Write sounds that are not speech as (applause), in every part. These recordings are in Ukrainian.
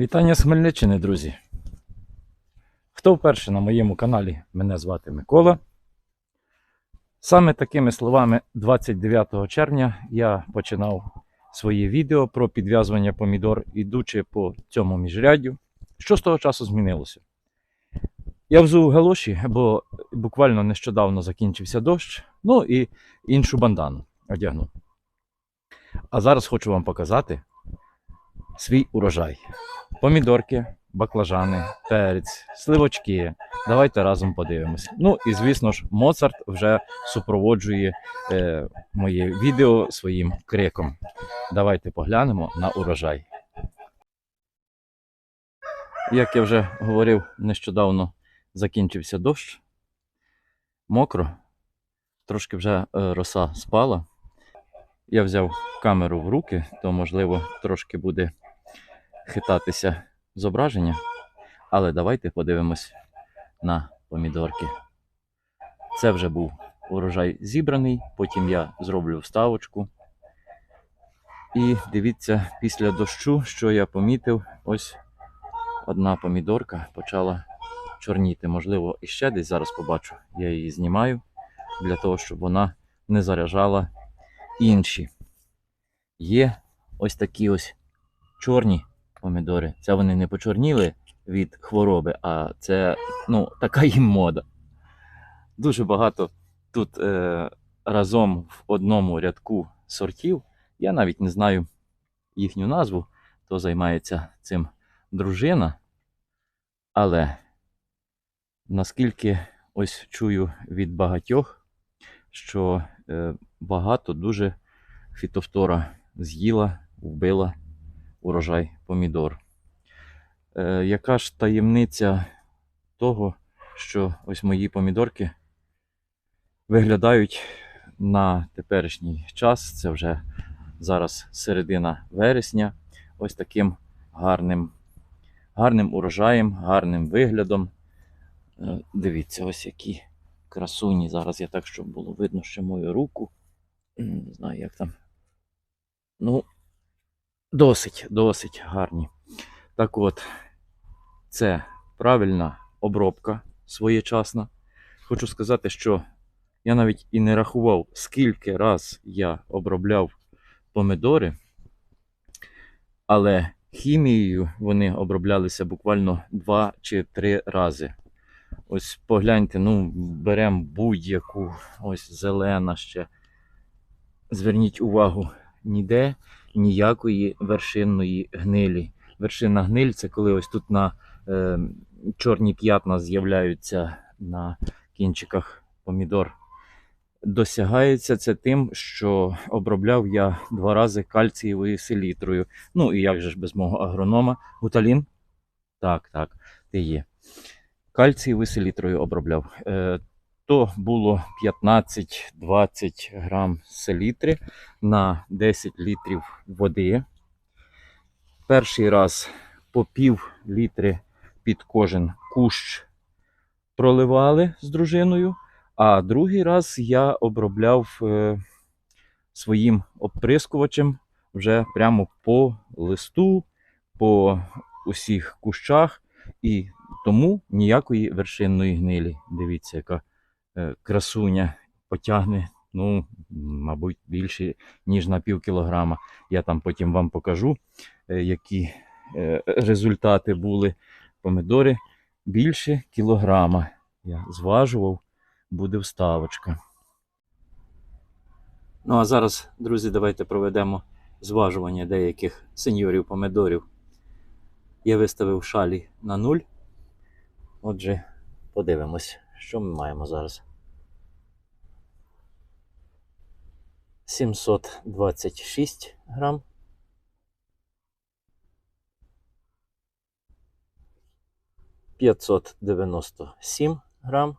Вітання з Хмельниччини, друзі. Хто вперше на моєму каналі, мене звати Микола. Саме такими словами 29 червня я починав своє відео про підв'язування помідор, ідучи по цьому міжряддю. Що з того часу змінилося? Я взув галоші, бо буквально нещодавно закінчився дощ, ну і іншу бандану одягнув. А зараз хочу вам показати свій урожай. Помідорки, баклажани, перець, сливочки. Давайте разом подивимось. Ну і звісно ж, Моцарт вже супроводжує е, моє відео своїм криком. Давайте поглянемо на урожай. Як я вже говорив, нещодавно закінчився дощ. Мокро, трошки вже е, роса спала. Я взяв камеру в руки, то можливо трошки буде хитатися зображення. Але давайте подивимось на помідорки. Це вже був урожай зібраний, потім я зроблю вставочку. І дивіться, після дощу, що я помітив, ось одна помідорка почала чорніти. Можливо, іще десь зараз побачу. Я її знімаю для того, щоб вона не заряджала інші. Є ось такі ось чорні помідори. Це вони не почорніли від хвороби, а це ну, така їм мода. Дуже багато тут е, разом в одному рядку сортів. Я навіть не знаю їхню назву, хто займається цим дружина. Але наскільки ось чую від багатьох, що е, багато дуже фітофтора з'їла, вбила урожай помідор. Е, яка ж таємниця того, що ось мої помідорки виглядають на теперішній час, це вже зараз середина вересня, ось таким гарним, гарним урожаєм, гарним виглядом. Е, дивіться, ось які красуні. Зараз я так, щоб було видно ще мою руку. Не знаю, як там. Ну, Досить, досить гарні. Так от, це правильна обробка своєчасна. Хочу сказати, що я навіть і не рахував, скільки раз я обробляв помидори, але хімією вони оброблялися буквально два чи три рази. Ось погляньте, ну, беремо будь-яку, ось зелена ще. Зверніть увагу, ніде ніякої вершинної гнилі. Вершинна гниль це коли ось тут на е, чорні п'ятна з'являються на кінчиках помідор. Досягається це тим, що обробляв я два рази кальцієвою селітрою. Ну і як же ж без мого агронома? Гуталін? Так, так, ти є. Кальцієвою селітрою обробляв. Е, то було 15-20 грам селітри на 10 літрів води. Перший раз по пів літри під кожен кущ проливали з дружиною, а другий раз я обробляв е, своїм оприскувачем вже прямо по листу, по усіх кущах, і тому ніякої вершинної гнилі. Дивіться, яка красуня потягне ну, мабуть, більше, ніж на пів кілограма. Я там потім вам покажу, е, які е, результати були. Помидори більше кілограма. Я зважував, буде вставочка. Ну, а зараз, друзі, давайте проведемо зважування деяких сеньорів помидорів. Я виставив шалі на нуль. Отже, подивимось, що ми маємо зараз. 726 грам. П'ятсот девяносто сім грам.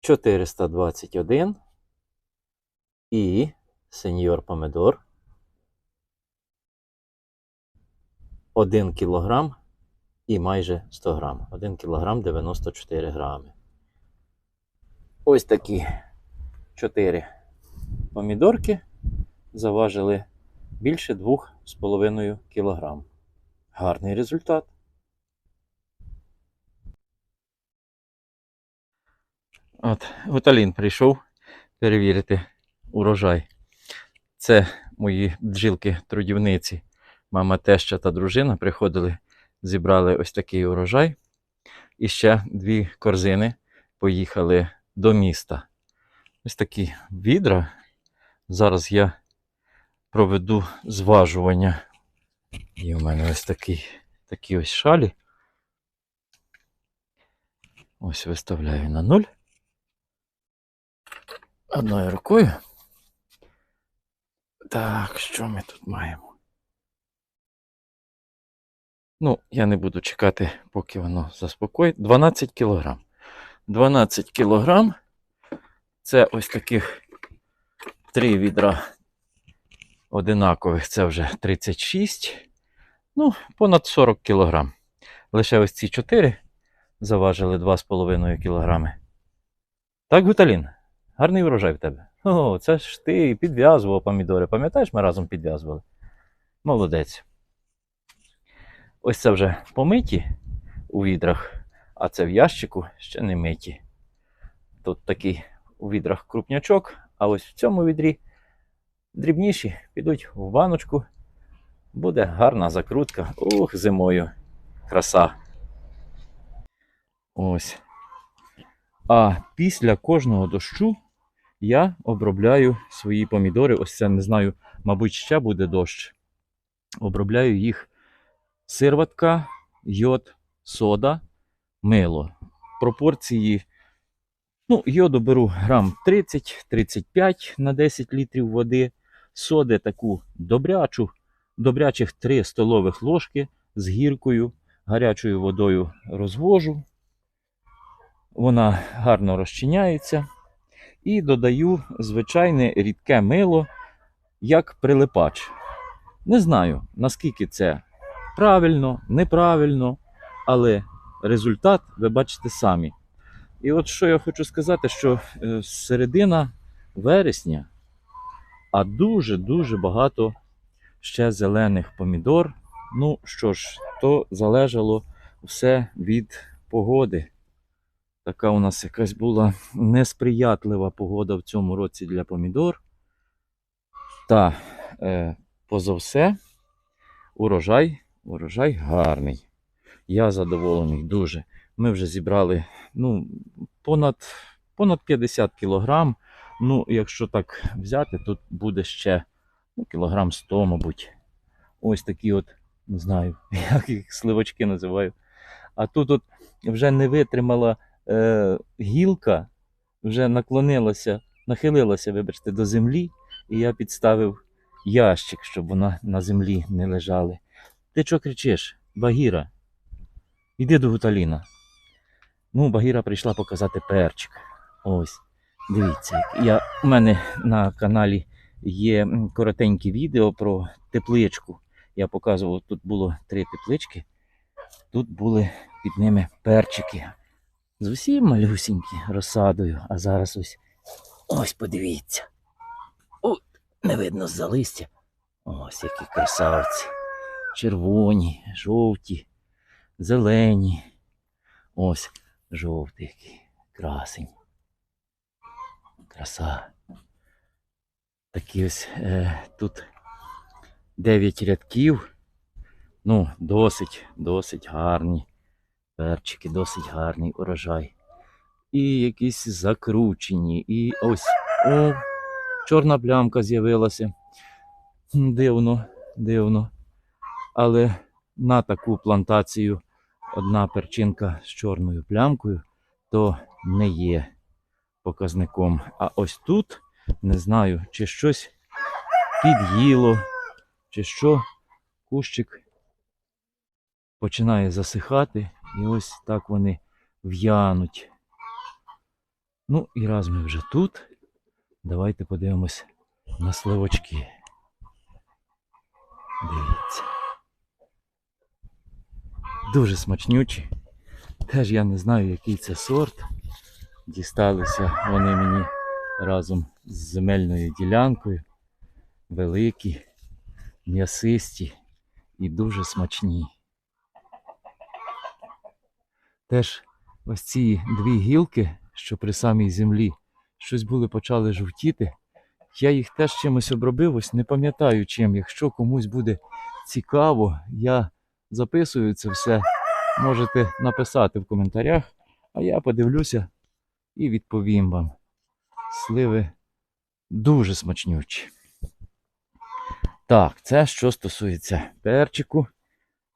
Чотириста двадцять один. І сеньор помидор. Один кілограм і майже 100 грам. 1 кілограм 94 грами. Ось такі чотири помідорки заважили більше 2,5 кг. Гарний результат. От, Віталін прийшов перевірити урожай. Це мої бджілки-трудівниці. Мама, теща та дружина приходили, зібрали ось такий урожай. І ще дві корзини поїхали до міста. Ось такі відра. Зараз я проведу зважування. І у мене ось такі, такі ось шалі. Ось виставляю на нуль. Одною рукою. Так, що ми тут маємо? Ну, я не буду чекати, поки воно заспокоїть. 12 кілограм. 12 кілограм. Це ось таких три відра одинакових. Це вже 36. Ну, понад 40 кілограм. Лише ось ці 4 заважили 2,5 кілограми. Так, Гуталін? Гарний врожай в тебе. О, це ж ти підв'язував помідори. Пам'ятаєш, ми разом підв'язували? Молодець. Ось це вже помиті у відрах, а це в ящику ще не миті. Тут такий у відрах крупнячок, а ось в цьому відрі дрібніші підуть в баночку. Буде гарна закрутка. Ух, зимою. Краса. Ось. А після кожного дощу я обробляю свої помідори. Ось це не знаю, мабуть, ще буде дощ. Обробляю їх сирватка, йод, сода, мило. Пропорції. Ну, йоду беру грам 30-35 на 10 літрів води. Соди таку добрячу, добрячих 3 столових ложки з гіркою, гарячою водою розвожу. Вона гарно розчиняється. І додаю звичайне рідке мило як прилипач. Не знаю, наскільки це правильно, неправильно, але результат ви бачите самі. І от що я хочу сказати, що е, середина вересня, а дуже-дуже багато ще зелених помідор. Ну що ж, то залежало все від погоди. Така у нас якась була несприятлива погода в цьому році для помідор. Та е, поза все, урожай, урожай гарний. Я задоволений дуже. Ми вже зібрали ну, понад, понад 50 кілограм. Ну, якщо так взяти, тут буде ще ну, кілограм 100, мабуть. Ось такі от, не знаю, (laughs) як їх сливочки називаю. А тут от вже не витримала е, гілка, вже наклонилася, нахилилася, вибачте, до землі, і я підставив ящик, щоб вона на землі не лежала. Ти що кричиш? Багіра? Іди до Гуталіна. Ну, Багіра прийшла показати перчик. Ось. Дивіться, я, у мене на каналі є коротеньке відео про тепличку. Я показував, тут було три теплички. Тут були під ними перчики. Зовсім малюсінькі розсадою. А зараз ось ось подивіться. О, не видно з-за листя. Ось які красавці. Червоні, жовті, зелені. Ось жовтий який. Красень. Краса. Такі ось е, тут 9 рядків. Ну, досить, досить гарні. Перчики, досить гарний урожай. І якісь закручені. І ось о, чорна плямка з'явилася. Дивно, дивно. Але на таку плантацію одна перчинка з чорною плямкою то не є показником. А ось тут не знаю, чи щось під'їло, чи що кущик починає засихати, і ось так вони в'януть. Ну, і раз ми вже тут, давайте подивимось на сливочки. Дивіться. Дуже смачнючі. Теж я не знаю, який це сорт. Дісталися вони мені разом з земельною ділянкою. Великі. м'ясисті і дуже смачні. Теж ось ці дві гілки, що при самій землі, щось були почали жовтіти. Я їх теж чимось обробив, ось не пам'ятаю чим. Якщо комусь буде цікаво, я записую це все. Можете написати в коментарях, а я подивлюся і відповім вам. Сливи дуже смачнючі. Так, це що стосується перчику.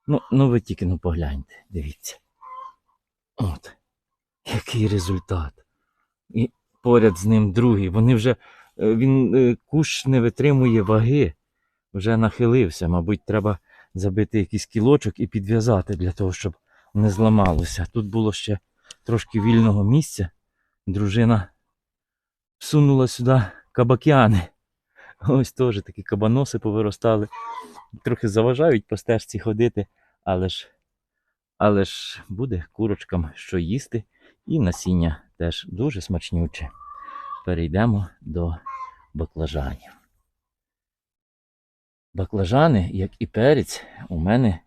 Ну, ну ви тільки ну погляньте, дивіться. От. Який результат. І поряд з ним другий. Вони вже, е, він е, кущ не витримує ваги, вже нахилився. Мабуть, треба забити якийсь кілочок і підв'язати для того, щоб не зламалося. Тут було ще трошки вільного місця. Дружина всунула сюди кабакяни. Ось теж такі кабаноси повиростали. Трохи заважають по стежці ходити, але ж, але ж буде курочкам що їсти, і насіння теж дуже смачнюче. Перейдемо до баклажанів. Баклажани, як і перець, у мене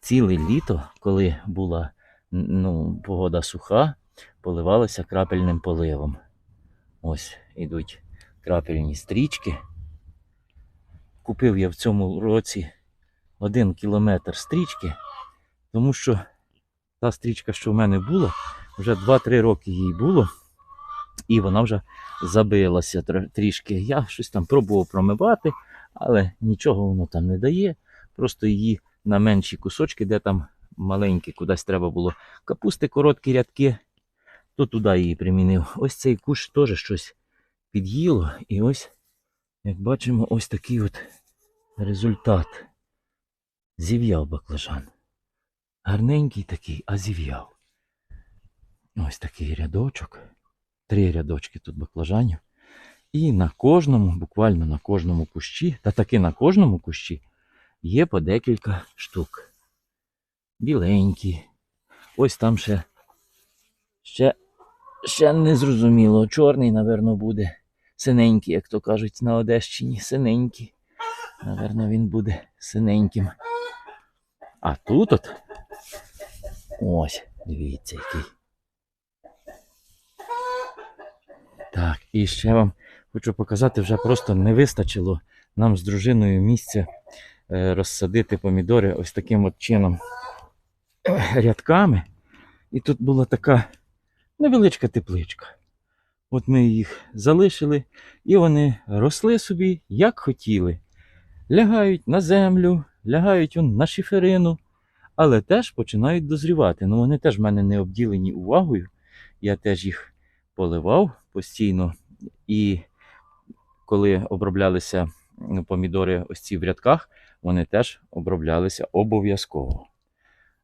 ціле літо, коли була ну, погода суха, поливалися крапельним поливом. Ось ідуть крапельні стрічки. Купив я в цьому році один кілометр стрічки, тому що та стрічка, що в мене була, вже 2-3 роки їй було, і вона вже забилася трішки. Я щось там пробував промивати, але нічого воно там не дає. Просто її на менші кусочки, де там маленькі, кудись треба було капусти, короткі рядки, то туди її примінив. Ось цей кущ теж щось під'їло. І ось, як бачимо, ось такий от результат. Зів'яв баклажан. Гарненький такий, а зів'яв. Ось такий рядочок. Три рядочки тут баклажанів. І на кожному, буквально на кожному кущі, та таки на кожному кущі є по декілька штук. Біленькі. Ось там ще, ще, ще не зрозуміло. Чорний, напевно, буде. Синенький, як то кажуть на Одещині. Синенький. Наверно, він буде синеньким. А тут от. Ось, дивіться, який. Так, і ще вам хочу показати, вже просто не вистачило нам з дружиною місця е, розсадити помідори ось таким от чином (coughs) рядками. І тут була така невеличка тепличка. От ми їх залишили, і вони росли собі, як хотіли. Лягають на землю, лягають на шиферину, але теж починають дозрівати. Ну вони теж в мене не обділені увагою. Я теж їх поливав постійно. І коли оброблялися помідори ось ці в рядках, вони теж оброблялися обов'язково.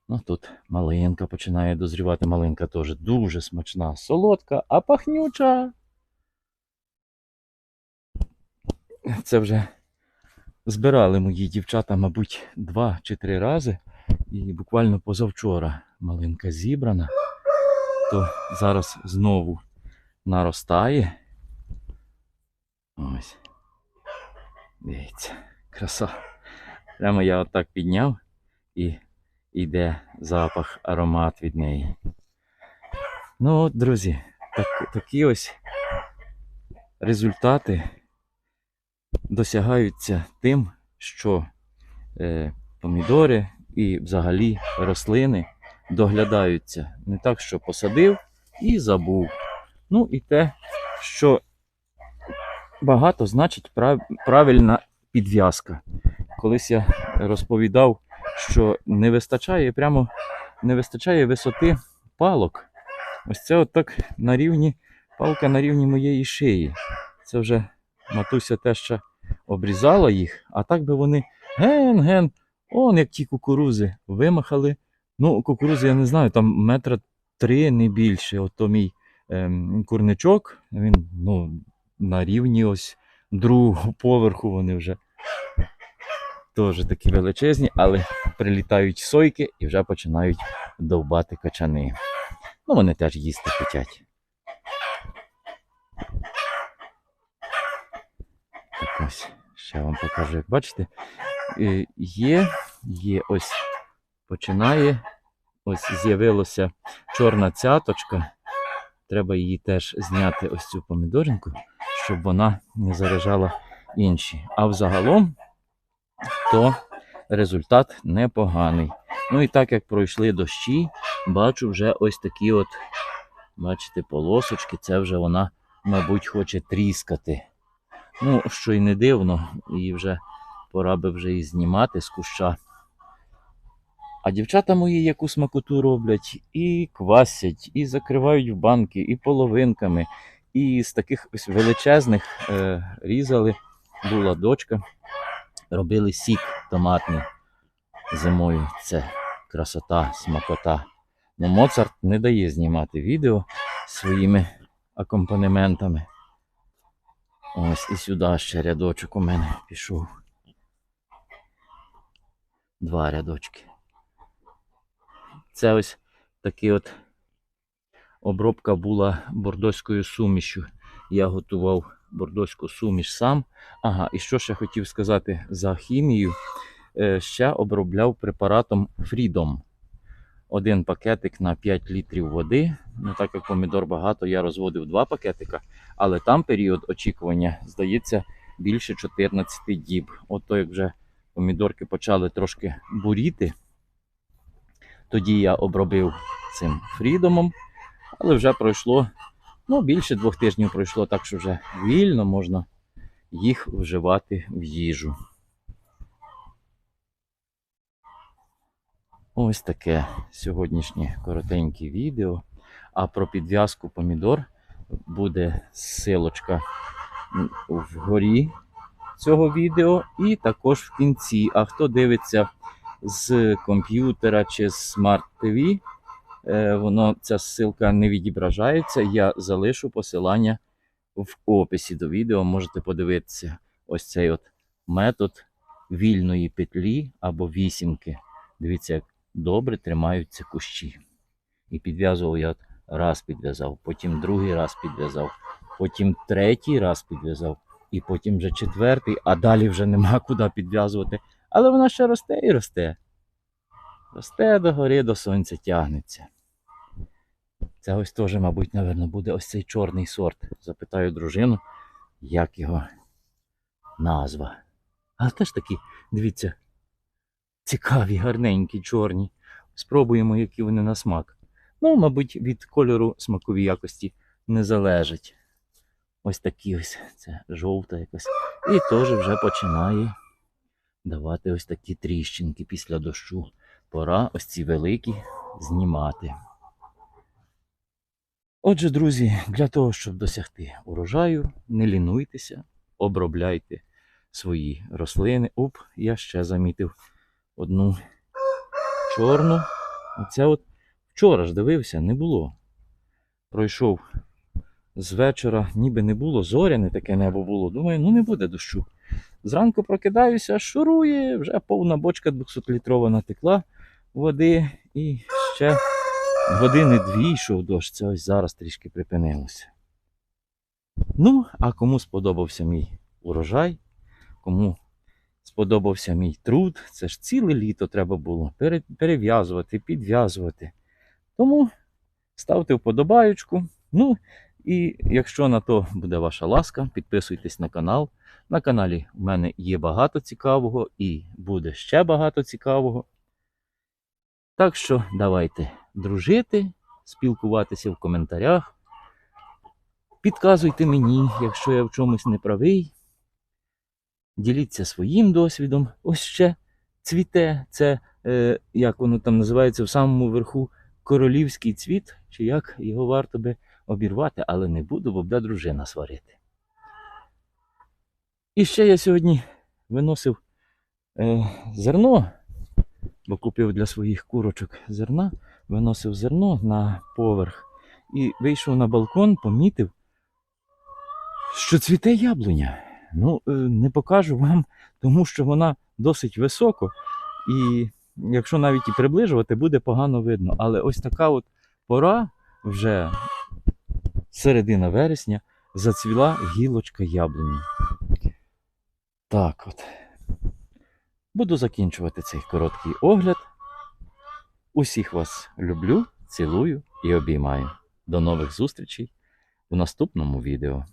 Ну тут малинка починає дозрівати. Малинка теж дуже смачна, солодка, а пахнюча. Це вже збирали мої дівчата, мабуть, два чи три рази. І буквально позавчора малинка зібрана, то зараз знову наростає. Ось. Дивіться, краса. Прямо я отак підняв і йде запах, аромат від неї. Ну от, друзі, так, такі ось результати досягаються тим, що е, помідори і взагалі рослини доглядаються. Не так, що посадив і забув. Ну і те, що багато значить прав- правильна підв'язка. Колись я розповідав, що не вистачає прямо не вистачає висоти палок. Ось це отак на рівні, палка на рівні моєї шиї. Це вже матуся теща обрізала їх, а так би вони ген-ген, он як ті кукурузи вимахали. Ну, кукурузи, я не знаю, там метра три, не більше. Ото мій ем, курничок, він ну, на рівні ось другого поверху вони вже теж такі величезні, але прилітають сойки і вже починають довбати качани. Ну, вони теж їсти хотять. Так ось, ще вам покажу, як бачите, Е, Є, є, ось починає. Ось з'явилася чорна цяточка. Треба її теж зняти ось цю помідоринку, щоб вона не заражала інші. А взагалом, то результат непоганий. Ну і так як пройшли дощі, бачу вже ось такі от, бачите, полосочки. Це вже вона, мабуть, хоче тріскати. Ну, що й не дивно, її вже пора би вже і знімати з куща. А дівчата мої яку смакоту роблять, і квасять, і закривають в банки, і половинками. І з таких ось величезних е, різали. Була дочка, робили сік томатний зимою. Це красота, смакота. Ну, Моцарт не дає знімати відео своїми акомпанементами. Ось і сюди ще рядочок у мене пішов. Два рядочки. Це ось такий от обробка була бордоською сумішю. Я готував бордоську суміш сам. Ага, і що ще хотів сказати за хімію. Е, Ще обробляв препаратом Freedom. Один пакетик на 5 літрів води. Ну, так як помідор багато, я розводив два пакетика, але там період очікування, здається, більше 14 діб. От то як вже помідорки почали трошки буріти, тоді я обробив цим фрідомом, але вже пройшло ну, більше двох тижнів пройшло, так що вже вільно можна їх вживати в їжу. Ось таке сьогоднішнє коротеньке відео. А про підв'язку помідор буде силочка вгорі цього відео і також в кінці. А хто дивиться з комп'ютера чи з смарт ТВ, е, воно ця ссылка не відображається. Я залишу посилання в описі до відео. Можете подивитися ось цей от метод вільної петлі або вісімки. Дивіться, як добре тримаються кущі. І підв'язував я раз підв'язав, потім другий раз підв'язав, потім третій раз підв'язав, і потім вже четвертий, а далі вже нема куди підв'язувати. Але вона ще росте і росте. Росте до гори, до сонця тягнеться. Це ось теж, мабуть, напевно, буде ось цей чорний сорт. Запитаю дружину, як його назва. Але теж такі, дивіться, цікаві, гарненькі, чорні. Спробуємо, які вони на смак. Ну, мабуть, від кольору смакові якості не залежать. Ось такі ось, це жовта якась. І теж вже починає давати ось такі тріщинки після дощу. Пора ось ці великі знімати. Отже, друзі, для того, щоб досягти урожаю, не лінуйтеся, обробляйте свої рослини. Оп, я ще замітив одну чорну. Оце от вчора ж дивився, не було. Пройшов з вечора, ніби не було, зоряне таке небо було. Думаю, ну не буде дощу. Зранку прокидаюся, шурує, вже повна бочка 200-літрова натекла води і ще години дві йшов дощ. Це ось зараз трішки припинилося. Ну, а кому сподобався мій урожай, кому сподобався мій труд, це ж ціле літо треба було перев'язувати, підв'язувати. Тому ставте вподобаючку. Ну, і якщо на то буде ваша ласка, підписуйтесь на канал. На каналі у мене є багато цікавого і буде ще багато цікавого. Так що давайте дружити, спілкуватися в коментарях. Підказуйте мені, якщо я в чомусь не правий. Діліться своїм досвідом. Ось ще цвіте. Це, е, як воно там називається, в самому верху королівський цвіт, чи як його варто би обірвати, але не буду, бо буде дружина сварити. І ще я сьогодні виносив е, зерно, бо купив для своїх курочок зерна, виносив зерно на поверх і вийшов на балкон, помітив, що цвіте яблуня. Ну, е, не покажу вам, тому що вона досить високо, і якщо навіть і приближувати, буде погано видно. Але ось така от пора вже середина вересня зацвіла гілочка яблуні. Так от. Буду закінчувати цей короткий огляд. Усіх вас люблю, цілую і обіймаю. До нових зустрічей у наступному відео.